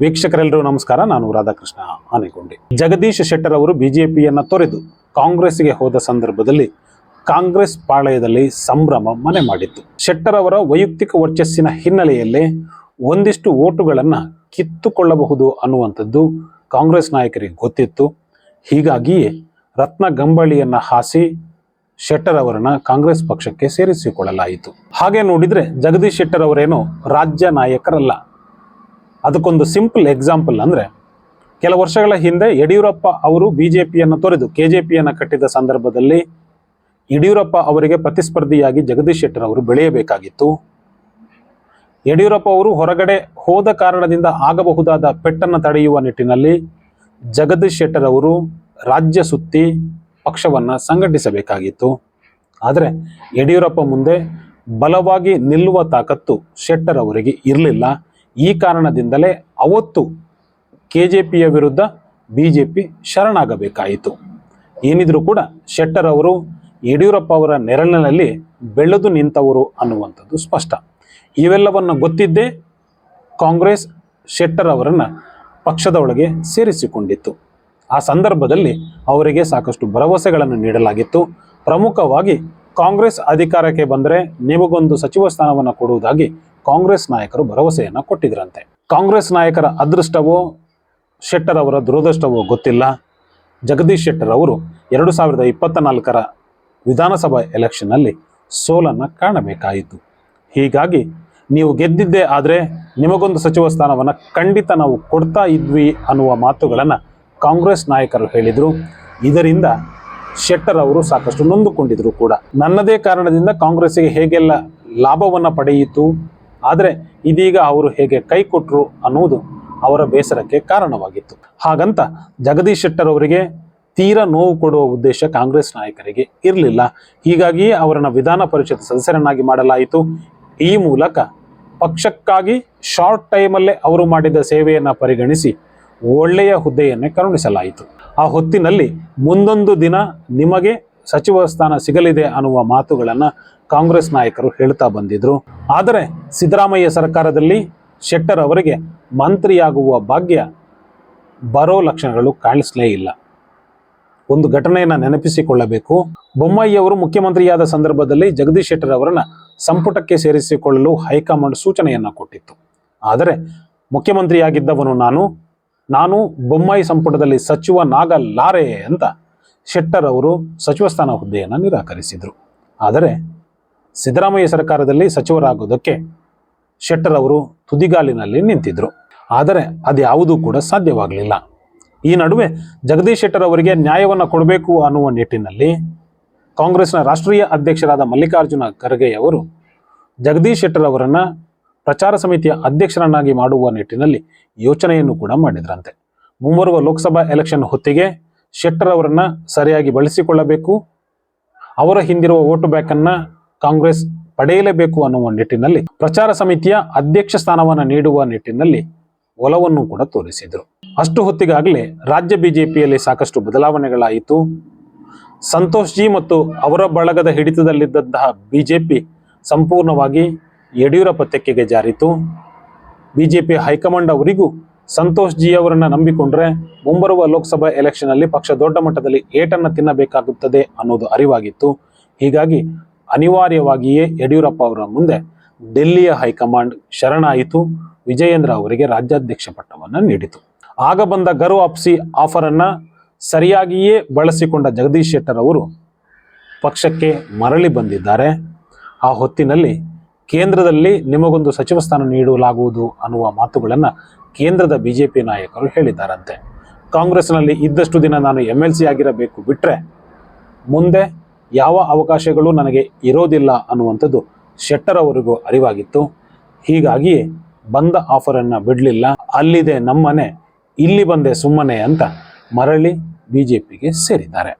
ವೀಕ್ಷಕರೆಲ್ಲರೂ ನಮಸ್ಕಾರ. ನಾನು ರಾಧಾಕೃಷ್ಣ ಆನೆಗೊಂಡೆ. ಜಗದೀಶ್ ಶೆಟ್ಟರ್ ಅವರು ಬಿಜೆಪಿಯನ್ನು ತೊರೆದು ಕಾಂಗ್ರೆಸ್ಗೆ ಹೋದ ಸಂದರ್ಭದಲ್ಲಿ ಕಾಂಗ್ರೆಸ್ ಪಾಳಯದಲ್ಲಿ ಸಂಭ್ರಮ ಮನೆ ಮಾಡಿತ್ತು. ಶೆಟ್ಟರ್ ಅವರ ವೈಯಕ್ತಿಕ ವರ್ಚಸ್ಸಿನ ಹಿನ್ನೆಲೆಯಲ್ಲಿ ಒಂದಿಷ್ಟು ಓಟುಗಳನ್ನು ಕಿತ್ತುಕೊಳ್ಳಬಹುದು ಅನ್ನುವಂಥದ್ದು ಕಾಂಗ್ರೆಸ್ ನಾಯಕರಿಗೆ ಗೊತ್ತಿತ್ತು. ಹೀಗಾಗಿಯೇ ರತ್ನ ಗಂಬಳಿಯನ್ನು ಹಾಸಿ ಶೆಟ್ಟರ್ ಅವರನ್ನು ಕಾಂಗ್ರೆಸ್ ಪಕ್ಷಕ್ಕೆ ಸೇರಿಸಿಕೊಳ್ಳಲಾಯಿತು. ಹಾಗೆ ನೋಡಿದರೆ ಜಗದೀಶ್ ಶೆಟ್ಟರ್ ಅವರೇನು ರಾಜ್ಯ ನಾಯಕರಲ್ಲ. ಅದಕ್ಕೊಂದು ಸಿಂಪಲ್ ಎಕ್ಸಾಂಪಲ್ ಅಂದ್ರೆ ಕೆಲ ವರ್ಷಗಳ ಹಿಂದೆ ಯಡಿಯೂರಪ್ಪ ಅವರು ಬಿಜೆಪಿಯನ್ನು ತೊರೆದು ಕೆ ಜೆ ಪಿಯನ್ನು ಕಟ್ಟಿದ ಸಂದರ್ಭದಲ್ಲಿ ಯಡಿಯೂರಪ್ಪ ಅವರಿಗೆ ಪ್ರತಿಸ್ಪರ್ಧಿಯಾಗಿ ಜಗದೀಶ್ ಶೆಟ್ಟರ್ ಅವರು ಬೆಳೆಯಬೇಕಾಗಿತ್ತು. ಯಡಿಯೂರಪ್ಪ ಅವರು ಹೊರಗಡೆ ಹೋದ ಕಾರಣದಿಂದ ಆಗಬಹುದಾದ ಪೆಟ್ಟನ್ನು ತಡೆಯುವ ನಿಟ್ಟಿನಲ್ಲಿ ಜಗದೀಶ್ ಶೆಟ್ಟರ್ ಅವರು ರಾಜ್ಯ ಸುತ್ತಿ ಪಕ್ಷವನ್ನು ಸಂಘಟಿಸಬೇಕಾಗಿತ್ತು. ಆದರೆ ಯಡಿಯೂರಪ್ಪ ಮುಂದೆ ಬಲವಾಗಿ ನಿಲ್ಲುವ ತಾಕತ್ತು ಶೆಟ್ಟರ್ ಅವರಿಗೆ ಇರಲಿಲ್ಲ. ಈ ಕಾರಣದಿಂದಲೇ ಅವತ್ತು ಕೆ ಜೆ ಪಿಯ ವಿರುದ್ಧ ಬಿ ಜೆ ಪಿ ಶರಣಾಗಬೇಕಾಯಿತು. ಏನಿದ್ರೂ ಕೂಡ ಶೆಟ್ಟರ್ ಅವರು ಯಡಿಯೂರಪ್ಪ ಅವರ ನೆರಳಿನಲ್ಲಿ ಬೆಳೆದು ನಿಂತವರು ಅನ್ನುವಂಥದ್ದು ಸ್ಪಷ್ಟ. ಇವೆಲ್ಲವನ್ನು ಗೊತ್ತಿದ್ದೇ ಕಾಂಗ್ರೆಸ್ ಶೆಟ್ಟರ್ ಅವರನ್ನು ಪಕ್ಷದ ಒಳಗೆ ಸೇರಿಸಿಕೊಂಡಿತ್ತು. ಆ ಸಂದರ್ಭದಲ್ಲಿ ಅವರಿಗೆ ಸಾಕಷ್ಟು ಭರವಸೆಗಳನ್ನು ನೀಡಲಾಗಿತ್ತು. ಪ್ರಮುಖವಾಗಿ ಕಾಂಗ್ರೆಸ್ ಅಧಿಕಾರಕ್ಕೆ ಬಂದರೆ ನಿಮಗೊಂದು ಸಚಿವ ಸ್ಥಾನವನ್ನು ಕೊಡುವುದಾಗಿ ಕಾಂಗ್ರೆಸ್ ನಾಯಕರು ಭರವಸೆಯನ್ನು ಕೊಟ್ಟಿದ್ರಂತೆ. ಕಾಂಗ್ರೆಸ್ ನಾಯಕರ ಅದೃಷ್ಟವೋ ಶೆಟ್ಟರ್ ಅವರ ದುರದೃಷ್ಟವೋ ಗೊತ್ತಿಲ್ಲ. ಜಗದೀಶ್ ಶೆಟ್ಟರ್ ಅವರು ಎರಡು ಸಾವಿರದ ಇಪ್ಪತ್ತ ನಾಲ್ಕರ ವಿಧಾನಸಭಾ ಎಲೆಕ್ಷನ್ನಲ್ಲಿ ಸೋಲನ್ನು ಕಾಣಬೇಕಾಯಿತು. ಹೀಗಾಗಿ ನೀವು ಗೆದ್ದಿದ್ದೇ ಆದರೆ ನಿಮಗೊಂದು ಸಚಿವ ಸ್ಥಾನವನ್ನು ಖಂಡಿತ ನಾವು ಕೊಡ್ತಾ ಇದ್ವಿ ಅನ್ನುವ ಮಾತುಗಳನ್ನು ಕಾಂಗ್ರೆಸ್ ನಾಯಕರು ಹೇಳಿದರು. ಇದರಿಂದ ಶೆಟ್ಟರ್ ಅವರು ಸಾಕಷ್ಟು ನೊಂದುಕೊಂಡಿದ್ರು ಕೂಡ. ನನ್ನದೇ ಕಾರಣದಿಂದ ಕಾಂಗ್ರೆಸ್ಸಿಗೆ ಹೇಗೆಲ್ಲ ಲಾಭವನ್ನು ಪಡೆಯಿತು ಆದರೆ ಇದೀಗ ಅವರು ಹೇಗೆ ಕೈ ಕೊಟ್ಟರು ಅನ್ನುವುದು ಅವರ ಬೇಸರಕ್ಕೆ ಕಾರಣವಾಗಿತ್ತು. ಹಾಗಂತ ಜಗದೀಶ್ ಶೆಟ್ಟರ್ ಅವರಿಗೆ ತೀರಾ ನೋವು ಕೊಡುವ ಉದ್ದೇಶ ಕಾಂಗ್ರೆಸ್ ನಾಯಕರಿಗೆ ಇರಲಿಲ್ಲ. ಹೀಗಾಗಿಯೇ ಅವರನ್ನು ವಿಧಾನ ಪರಿಷತ್ ಸದಸ್ಯರನ್ನಾಗಿ ಮಾಡಲಾಯಿತು. ಈ ಮೂಲಕ ಪಕ್ಷಕ್ಕಾಗಿ ಶಾರ್ಟ್ ಟೈಮಲ್ಲೇ ಅವರು ಮಾಡಿದ ಸೇವೆಯನ್ನು ಪರಿಗಣಿಸಿ ಒಳ್ಳೆಯ ಹುದ್ದೆಯನ್ನೇ ಕರುಣಿಸಲಾಯಿತು. ಆ ಹೊತ್ತಿನಲ್ಲಿ ಮುಂದೊಂದು ದಿನ ನಿಮಗೆ ಸಚಿವ ಸ್ಥಾನ ಸಿಗಲಿದೆ ಅನ್ನುವ ಮಾತುಗಳನ್ನು ಕಾಂಗ್ರೆಸ್ ನಾಯಕರು ಹೇಳ್ತಾ ಬಂದಿದ್ರು. ಆದರೆ ಸಿದ್ದರಾಮಯ್ಯ ಸರ್ಕಾರದಲ್ಲಿ ಶೆಟ್ಟರ್ ಅವರಿಗೆ ಮಂತ್ರಿಯಾಗುವ ಭಾಗ್ಯ ಬರೋ ಲಕ್ಷಣಗಳು ಕಾಣಿಸಲೇ ಇಲ್ಲ. ಒಂದು ಘಟನೆಯನ್ನು ನೆನಪಿಸಿಕೊಳ್ಳಬೇಕು. ಬೊಮ್ಮಾಯಿಯವರು ಮುಖ್ಯಮಂತ್ರಿಯಾದ ಸಂದರ್ಭದಲ್ಲಿ ಜಗದೀಶ್ ಶೆಟ್ಟರ್ ಅವರನ್ನು ಸಂಪುಟಕ್ಕೆ ಸೇರಿಸಿಕೊಳ್ಳಲು ಹೈಕಮಾಂಡ್ ಸೂಚನೆಯನ್ನು ಕೊಟ್ಟಿತ್ತು. ಆದರೆ ಮುಖ್ಯಮಂತ್ರಿಯಾಗಿದ್ದವನು ನಾನು. ನಾನು ಬೊಮ್ಮಾಯಿ ಸಂಪುಟದಲ್ಲಿ ಸಚಿವನಾಗಲಾರೆ ಅಂತ ಶೆಟ್ಟರ್ ಅವರು ಸಚಿವ ಸ್ಥಾನ ಹುದ್ದೆಯನ್ನು ನಿರಾಕರಿಸಿದರು. ಆದರೆ ಸಿದ್ದರಾಮಯ್ಯ ಸರ್ಕಾರದಲ್ಲಿ ಸಚಿವರಾಗೋದಕ್ಕೆ ಶೆಟ್ಟರ್ ಅವರು ತುದಿಗಾಲಿನಲ್ಲಿ ನಿಂತಿದ್ರು. ಆದರೆ ಅದ್ಯಾವುದೂ ಕೂಡ ಸಾಧ್ಯವಾಗಲಿಲ್ಲ. ಈ ನಡುವೆ ಜಗದೀಶ್ ಶೆಟ್ಟರ್ ಅವರಿಗೆ ನ್ಯಾಯವನ್ನು ಕೊಡಬೇಕು ಅನ್ನುವ ನಿಟ್ಟಿನಲ್ಲಿ ಕಾಂಗ್ರೆಸ್ನ ರಾಷ್ಟ್ರೀಯ ಅಧ್ಯಕ್ಷರಾದ ಮಲ್ಲಿಕಾರ್ಜುನ ಖರ್ಗೆ ಅವರು ಜಗದೀಶ್ ಶೆಟ್ಟರ್ ಅವರನ್ನು ಪ್ರಚಾರ ಸಮಿತಿಯ ಅಧ್ಯಕ್ಷರನ್ನಾಗಿ ಮಾಡುವ ನಿಟ್ಟಿನಲ್ಲಿ ಯೋಚನೆಯನ್ನು ಕೂಡ ಮಾಡಿದ್ರಂತೆ. ಮುಂಬರುವ ಲೋಕಸಭಾ ಎಲೆಕ್ಷನ್ ಹೊತ್ತಿಗೆ ಶೆಟ್ಟರ್ ಅವರನ್ನು ಸರಿಯಾಗಿ ಬಳಸಿಕೊಳ್ಳಬೇಕು. ಅವರ ಹಿಂದಿರುವ ವೋಟು ಬ್ಯಾಂಕನ್ನ ಕಾಂಗ್ರೆಸ್ ಪಡೆಯಲೇಬೇಕು ಅನ್ನುವ ನಿಟ್ಟಿನಲ್ಲಿ ಪ್ರಚಾರ ಸಮಿತಿಯ ಅಧ್ಯಕ್ಷ ಸ್ಥಾನವನ್ನು ನೀಡುವ ನಿಟ್ಟಿನಲ್ಲಿ ಒಲವನ್ನು ಕೂಡ ತೋರಿಸಿದರು. ಅಷ್ಟು ಹೊತ್ತಿಗಾಗಲೇ ರಾಜ್ಯ ಬಿಜೆಪಿಯಲ್ಲಿ ಸಾಕಷ್ಟು ಬದಲಾವಣೆಗಳಾಯಿತು. ಸಂತೋಷ್ ಜಿ ಮತ್ತು ಅವರ ಬಳಗದ ಹಿಡಿತದಲ್ಲಿದ್ದಂತಹ ಬಿಜೆಪಿ ಸಂಪೂರ್ಣವಾಗಿ ಯಡಿಯೂರಪ್ಪ ತೆಕ್ಕೆಗೆ ಜಾರಿತು. ಬಿಜೆಪಿ ಹೈಕಮಾಂಡ್ ಅವರಿಗೂ ಸಂತೋಷ್ ಜಿ ಅವರನ್ನು ನಂಬಿಕೊಂಡ್ರೆ ಮುಂಬರುವ ಲೋಕಸಭಾ ಎಲೆಕ್ಷನ್ ಅಲ್ಲಿ ಪಕ್ಷ ದೊಡ್ಡ ಮಟ್ಟದಲ್ಲಿ ಏಟನ್ನು ತಿನ್ನಬೇಕಾಗುತ್ತದೆ ಅನ್ನೋದು ಅರಿವಾಗಿತ್ತು. ಹೀಗಾಗಿ ಅನಿವಾರ್ಯವಾಗಿಯೇ ಯಡಿಯೂರಪ್ಪ ಅವರ ಮುಂದೆ ಡೆಲ್ಲಿಯ ಹೈಕಮಾಂಡ್ ಶರಣಾಯಿತು. ವಿಜಯೇಂದ್ರ ಅವರಿಗೆ ರಾಜ್ಯಾಧ್ಯಕ್ಷ ಪಟ್ಟವನ್ನು ನೀಡಿತು. ಆಗ ಬಂದ ಗರು ಆಪ್ಸಿ ಆಫರ್ ಅನ್ನ ಸರಿಯಾಗಿಯೇ ಬಳಸಿಕೊಂಡ ಜಗದೀಶ್ ಶೆಟ್ಟರ್ ಅವರು ಪಕ್ಷಕ್ಕೆ ಮರಳಿ ಬಂದಿದ್ದಾರೆ. ಆ ಹೊತ್ತಿನಲ್ಲಿ ಕೇಂದ್ರದಲ್ಲಿ ನಿಮಗೊಂದು ಸಚಿವ ಸ್ಥಾನ ನೀಡಲಾಗುವುದು ಅನ್ನುವ ಮಾತುಗಳನ್ನು ಕೇಂದ್ರದ ಬಿ ಜೆ ಪಿ ನಾಯಕರು ಹೇಳಿದ್ದಾರಂತೆ. ಕಾಂಗ್ರೆಸ್ನಲ್ಲಿ ಇದ್ದಷ್ಟು ದಿನ ನಾನು ಎಂ ಎಲ್ ಸಿ ಆಗಿರಬೇಕು ಬಿಟ್ಟರೆ ಮುಂದೆ ಯಾವ ಅವಕಾಶಗಳು ನನಗೆ ಇರೋದಿಲ್ಲ ಅನ್ನುವಂಥದ್ದು ಶೆಟ್ಟರ್ ಅವರಿಗೂ ಅರಿವಾಗಿತ್ತು. ಹೀಗಾಗಿ ಬಂದ ಆಫರನ್ನು ಬಿಡಲಿಲ್ಲ. ಅಲ್ಲಿದೆ ನಮ್ಮನೆ, ಇಲ್ಲಿ ಬಂದೆ ಸುಮ್ಮನೆ ಅಂತ ಮರಳಿ ಬಿ ಜೆ ಪಿಗೆ ಸೇರಿದ್ದಾರೆ.